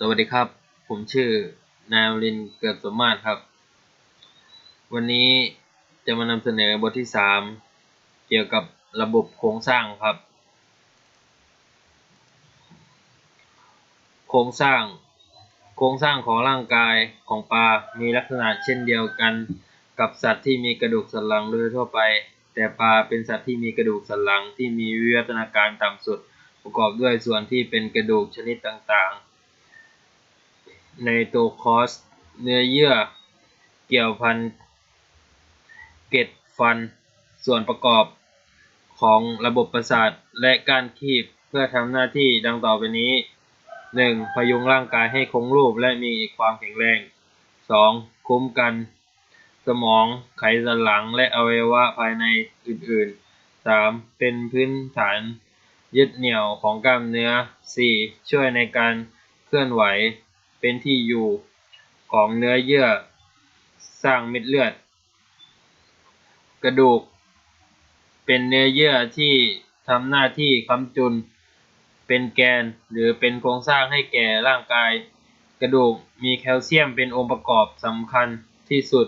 สวัสดีครับ ผมชื่อนายรินเกิดสมมาตรครับ วันนี้จะมานำเสนอบทที่สามเกี่ยวกับระบบโครงสร้างครับ โครงสร้าง โครงสร้างของร่างกายของปลา มีลักษณะเช่นเดียวกันกับสัตว์ที่มีกระดูกสันหลังโดยทั่วไป แต่ปลาเป็นสัตว์ที่มีกระดูกสันหลังที่มีวิวัฒนาการต่ำสุด ประกอบด้วยส่วนที่เป็นกระดูกชนิดต่างๆ ในโตคอสเนื้อเยื่อ เกี่ยวพันเกล็ดฟัน ส่วนประกอบของระบบประสาทและกานคีบเพื่อทำหน้าที่ดังต่อไปนี้ 1. พยุงร่างกายให้คงรูปและมีความแข็งแรง 2. คุ้มกัน สมองไขสันหลังและอวัยวะภายในอื่นๆ 3. เป็นพื้นฐานยึดเหนี่ยวของกล้ามเนื้อ 4. ช่วยในการเคลื่อนไหว เป็นที่อยู่ของเนื้อเยื่อสร้างเม็ดเลือด กระดูก เป็นเนื้อเยื่อที่ทำหน้าที่ค้ำจุน เป็นแกนหรือเป็นโครงสร้างให้แก่ร่างกาย กระดูกมีแคลเซียมเป็นองค์ประกอบสำคัญที่สุด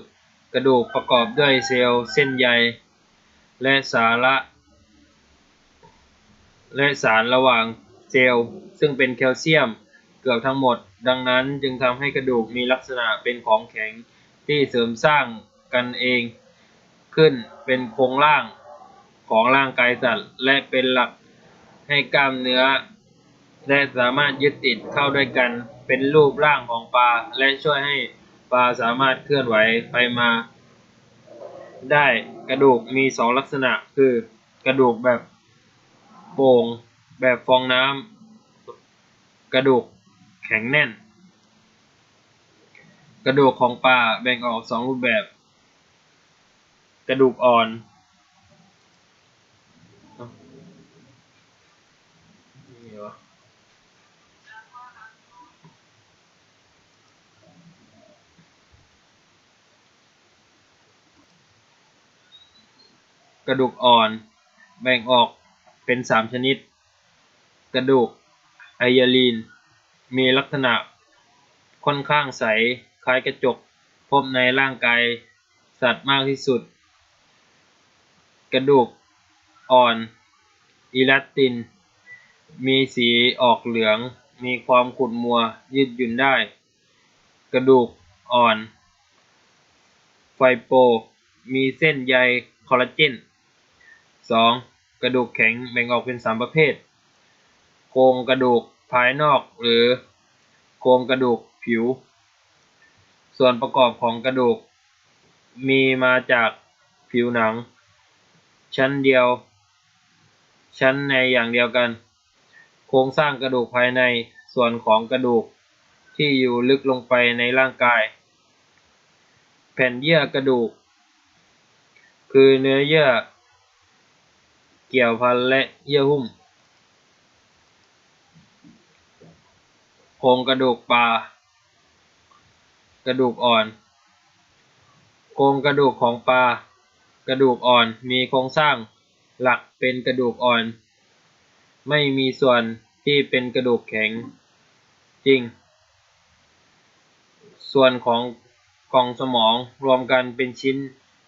กระดูกประกอบด้วยเซลล์เส้นใย และสาระ และสารระหว่างเซลล์ซึ่งเป็นแคลเซียม กือบทั้งหมด ดังนั้นจึงทำให้กระดูกมีลักษณะเป็นของแข็งที่เสริมสร้างกันเองขึ้นเป็นโครงร่างของร่างกายสัตว์ และเป็นหลักให้กล้ามเนื้อ และสามารถยึดติดเข้าด้วยกันเป็นรูปร่างของปลา และช่วยให้ปลาสามารถเคลื่อนไหวไปมา ได้กระดูกมีสองลักษณะคือกระดูกแบบโป่งแบบฟองน้ำกระดูก แข็งแน่น กระดูกของปลาแบ่งออกสองรูปแบบ กระดูกอ่อน กระดูกอ่อน แบ่งออกเป็นสามชนิด กระดูกไฮยาลีน มีลักษณะค่อนข้างใส คล้ายกระจก พบในร่างกายสัตว์มากที่สุด กระดูกอ่อน อิลาติน มีสีออกเหลือง มีความขุ่นมัว ยืดหยุ่นได้ กระดูกอ่อน ไฟโป มีเส้นใยคอลลาเจน 2. กระดูกแข็งแบ่งออกเป็นสามประเภท โครงกระดูก ภายนอกหรือโครงกระดูกผิว ส่วนประกอบของกระดูก มีมาจากผิวหนัง ชั้นเดียว ชั้นในอย่างเดียวกัน โครงสร้างกระดูกภายในส่วนของกระดูกที่อยู่ลึกลงไปในร่างกาย แผ่นเยื่อกระดูก คือเนื้อเยื่อ เกี่ยวพันและเยื่อหุ้ม โครงกระดูกปลากระดูกอ่อน โครงกระดูกของปลากระดูกอ่อนมีโครงสร้างหลักเป็นกระดูกอ่อน ไม่มีส่วนที่เป็นกระดูกแข็ง จริง ส่วนของกล่องสมองรวมกันเป็นชิ้น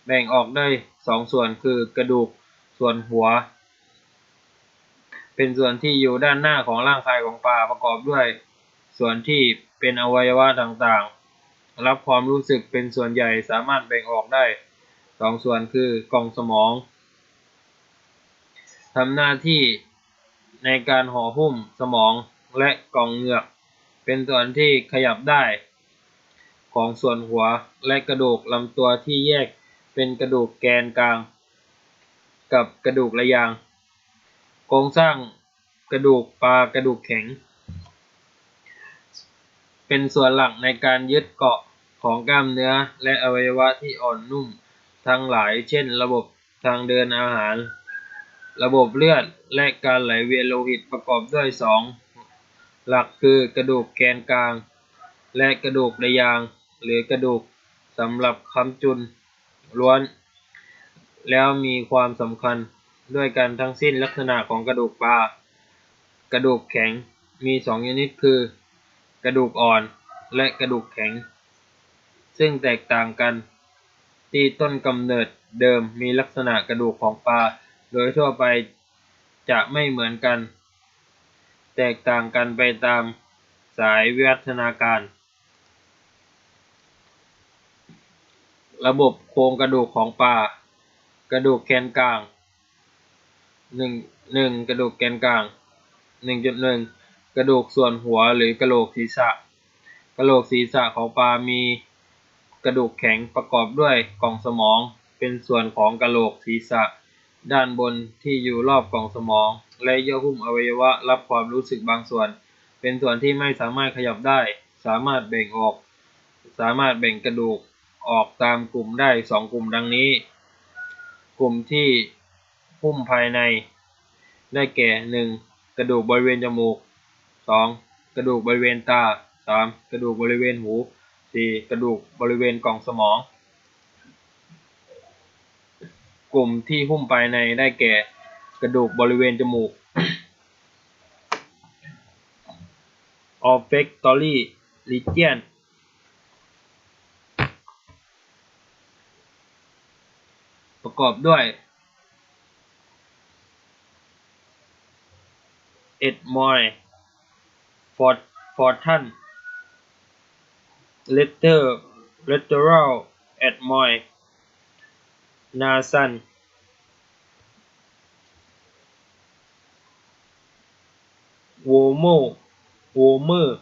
แบ่งออกได้สองส่วนคือกระดูกส่วนหัว เป็นส่วนที่อยู่ด้านหน้าของร่างกายของปลาประกอบด้วย ส่วนที่เป็นอวัยวะต่างๆ รับความรู้สึกเป็นส่วนใหญ่สามารถแบ่งออกได้สองส่วนคือกล่องสมองทำหน้าที่ในการห่อหุ้มสมองและกล่องเหงือก เป็นส่วนที่ขยับได้ ของส่วนหัวและกระดูกลำตัวที่แยกเป็นกระดูกแกนกลาง กับกระดูกระยาง โครงสร้างกระดูกปลากระดูกแข็ง เป็นส่วนหลักในการยึดเกาะของกล้ามเนื้อและอวัยวะที่อ่อนนุ่มทั้งหลาย เช่น ระบบทางเดินอาหาร ระบบเลือดและการไหลเวียนโลหิตประกอบด้วยสองหลักคือกระดูกแกนกลาง และกระดูกระยาง หรือกระดูกสำหรับคำจุนล้วน แล้วมีความสำคัญด้วยกันทั้งสิ้นลักษณะของกระดูกปลากระดูกแข็งมีสองชนิดคือ กระดูกอ่อนและกระดูกแข็ง ซึ่งแตกต่างกันที่ต้นกำเนิดเดิมมีลักษณะกระดูกของปลาโดยทั่วไปจะไม่เหมือนกัน แตกต่างกันไปตามสายวิวัฒนาการ ระบบโครงกระดูกของปลากระดูกแกนกลางหนึ่งกระดูกแกนกลางหนึ่งจุดหนึ่ง กระดูกส่วนหัวหรือกระโหลกศีรษะ กระโหลกศีรษะของปลามีกระดูกแข็งประกอบด้วยกล่องสมอง เป็นส่วนของกระโหลกศีรษะ ด้านบนที่อยู่รอบกล่องสมอง และเยื่อหุ้มอวัยวะรับความรู้สึกบางส่วน เป็นส่วนที่ไม่สามารถขยับได้ สามารถแบ่งออก สามารถแบ่งกระดูกออกตามกลุ่มได้สองกลุ่มดังนี้ กลุ่มที่หุ้มภายใน ได้แก่หนึ่งกระดูกบริเวณจมูก สองกระดูกบริเวณตาสามกระดูกบริเวณหูสี่กระดูกบริเวณกล่องสมอง กลุ่มที่หุ้มภายในได้แก่ กระดูกบริเวณจมูก olfactory region ประกอบด้วยเอ็ดมอยฟอร์ฟอร์ทันเลเตอร์เลเตอรัลเอ็ดมอยนาซันโวโมโวเมอร์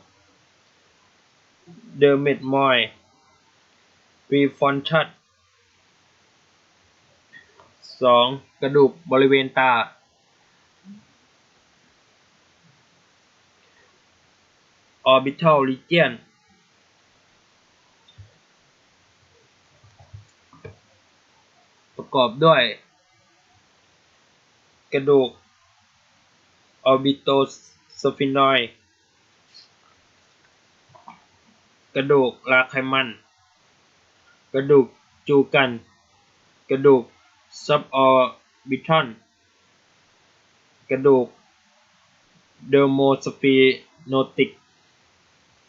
เดอร์เมดมอยวีฟอนทัสสองกระดูกบริเวณตา orbital region ประกอบด้วย กระดูก orbitosphenoid กระดูกลาไขมัน กระดูกจูกัน กระดูก suborbital กระดูก dermosphenotic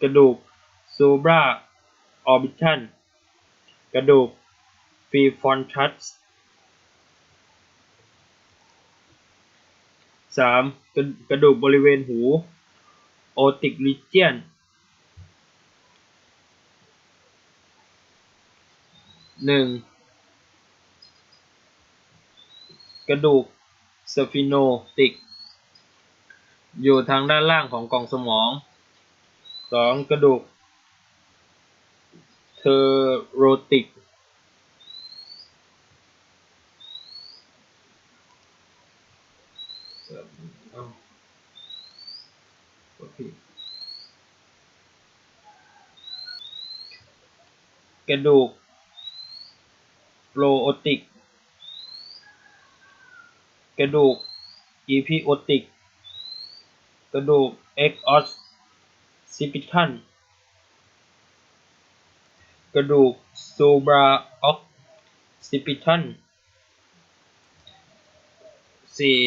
กระดูก supra orbital กระดูก prefrontal สามกระดูกบริเวณหู otic region หนึ่งกระดูก sphenotic อยู่ทางด้านล่างของกล่องสมอง สองกระดูกเทอโรติกกระดูกโปรโอติก กระดูกอีพีโอติก กระดูกเอ็กออส ซิปิทันกระดูกซูบราออกซิปิทันสี่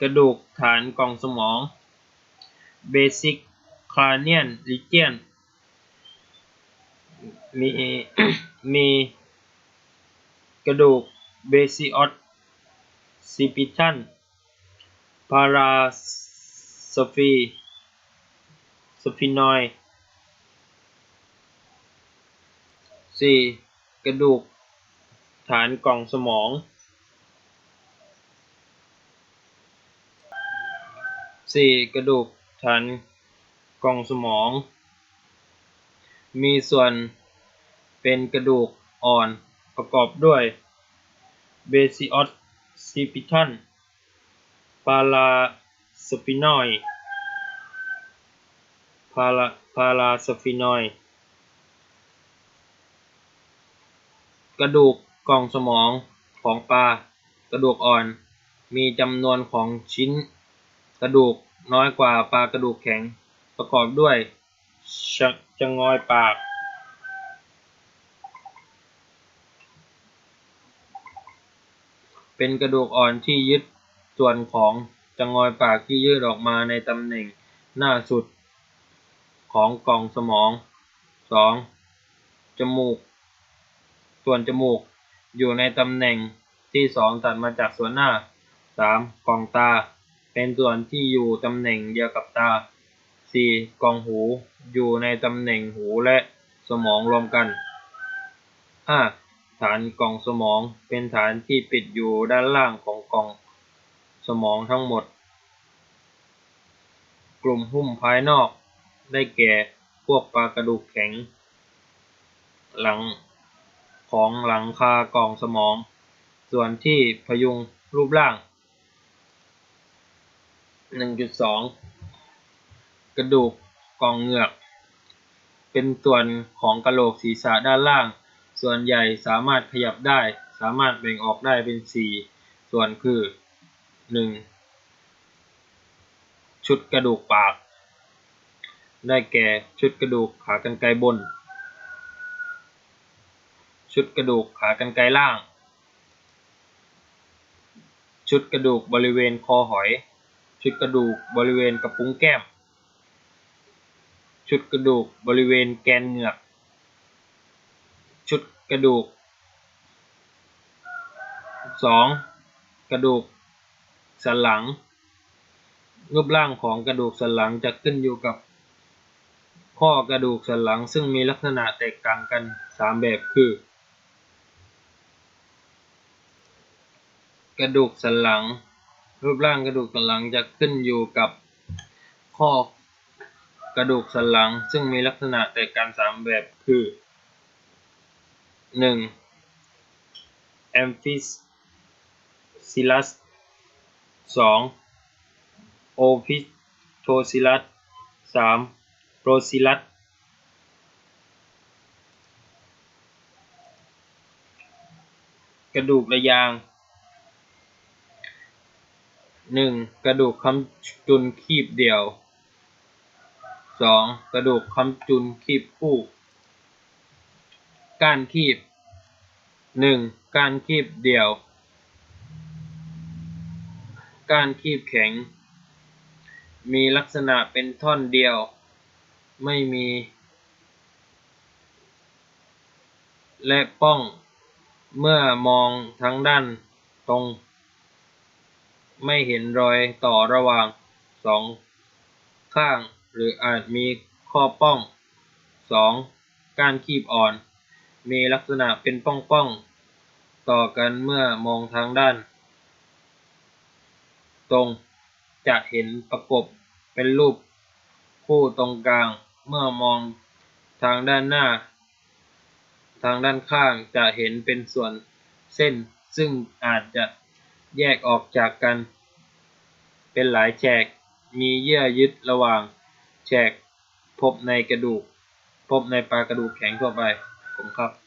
กระดูกฐานกล่องสมองเบสิกคลาเนียนริเจียนมีมีกระดูกเบซิออสซิปิทันพาราสฟี สฟินอยสี่กระดูก ฐานกล่องสมองสี่กระดูกฐานกล่องสมอง มีส่วนเป็นกระดูกอ่อนประกอบด้วยเบซิออสซิปิทันพาราสฟินอย พาราพาราสฟินอยกระดูกกล่องสมองของปลากระดูกอ่อน มีจำนวนของชิ้น กระดูกน้อยกว่าปลากระดูกแข็ง ประกอบด้วยชะจะงอยปากเป็นกระดูกอ่อนที่ยึดส่วนของจะงอยปากที่ยืดออกมาในตำแหน่งหน้าสุด ของกล่องสมองสองจมูก ส่วนจมูกอยู่ในตำแหน่งที่สองตัดมาจากส่วนหน้าสามกล่องตา เป็นส่วนที่อยู่ตำแหน่งเดียวกับตาสี่กล่องหูอยู่ในตำแหน่งหูและสมองรวมกันห้าฐานกล่องสมองเป็นฐานที่ปิดอยู่ด้านล่างของกล่องสมองทั้งหมด กลุ่มหุ้มภายนอก ได้แก่พวกปลากระดูกแข็ง หลังของหลังคากล่องสมอง ส่วนที่พยุงรูปร่าง 1.2 กระดูกกล่องเหงือก เป็นส่วนของกระโหลกศีรษะด้านล่าง ส่วนใหญ่สามารถขยับได้ สามารถแบ่งออกได้เป็น 4 ส่วนคือ 1. ชุดกระดูกปาก ได้แก่ชุดกระดูกขากรรไกรบน ชุดกระดูกขากรรไกรล่าง ชุดกระดูกบริเวณคอหอย ชุดกระดูกบริเวณกระพุ้งแก้ม ชุดกระดูกบริเวณแกนเหงือก ชุดกระดูก 2. กระดูกสันหลังรูปร่างของกระดูกสันหลังจะขึ้นอยู่กับ ข้อกระดูกสันหลังซึ่งมีลักษณะแตกต่างกัน 3 แบบคือ กระดูกสันหลัง รูปร่างกระดูกสันหลังจะขึ้นอยู่กับข้อกระดูกสันหลังซึ่งมีลักษณะแตกต่าง3แบบคือ 1. Amphisilus 2. Opisthocilus 3. Procillus กระดูกระยาง 1. กระดูกคำจุนคีบเดี่ยว 2. กระดูกคำจุนคีบคู่ ก้านคีบ 1. ก้านคีบเดี่ยว ก้านคีบแข็ง มีลักษณะเป็นท่อนเดียว ไม่มี และป้อง เมื่อมองทั้งด้านตรง ไม่เห็นรอยต่อระหว่างสองข้าง หรืออาจมีข้อป้อง 2. กานคีบอ่อน มีลักษณะเป็นป้องๆต่อกันเมื่อมองทางด้าน ตรงจะเห็นประกบเป็นรูปคู่ตรงกลาง เมื่อมองทางด้านหน้า ทางด้านข้างจะเห็นเป็นส่วนเส้น ซึ่งอาจจะแยกออกจากกัน เป็นหลายแฉก มีเยื่อยึดระหว่างแฉกพบในกระดูก พบในปลากระดูกแข็งทั่วไปผมครับ